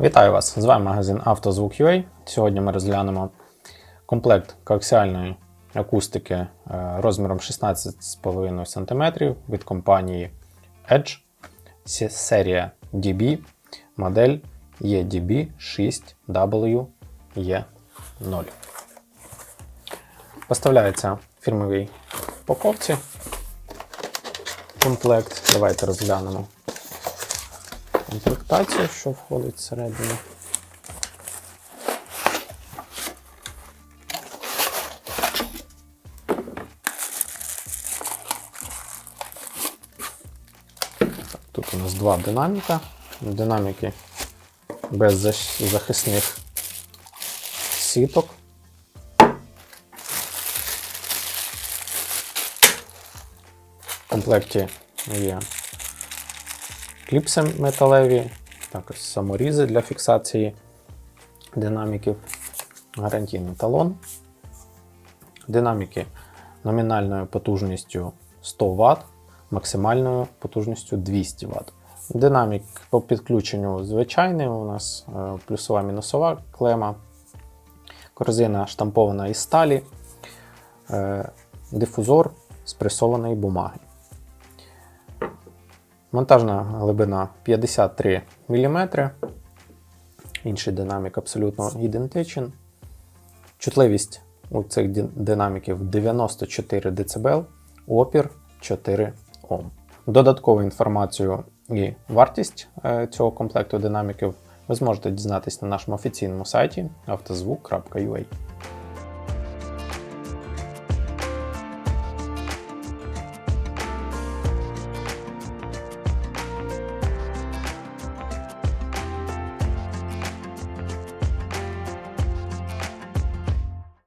Вітаю вас! З вами магазин «Автозвук.UA». Сьогодні ми розглянемо комплект коаксіальної акустики е, розміром 16,5 см від компанії Edge серія DB, модель EDB 6WE0. Поставляється в фірмовій упаковці комплект. Давайте розглянемо комплектацію, що входить всередину. Тут у нас два динаміка. Динаміки без захисних сіток. В комплекті є кліпси металеві, також саморізи для фіксації динаміків, гарантійний талон. Динаміки номінальною потужністю 100 Вт, максимальною потужністю 200 Вт. Динамік по підключенню звичайний, у нас е, плюсова мінусова клема, корзина штампована із сталі, е, дифузор з пресованої бумаги. Монтажна глибина 53 мм. Інший динамік абсолютно ідентичен. Чутливість у цих динаміків 94 дБ, опір 4 Ом. Додаткову інформацію і вартість е, цього комплекту динаміків ви зможете дізнатись на нашому офіційному сайті автозвук.ua.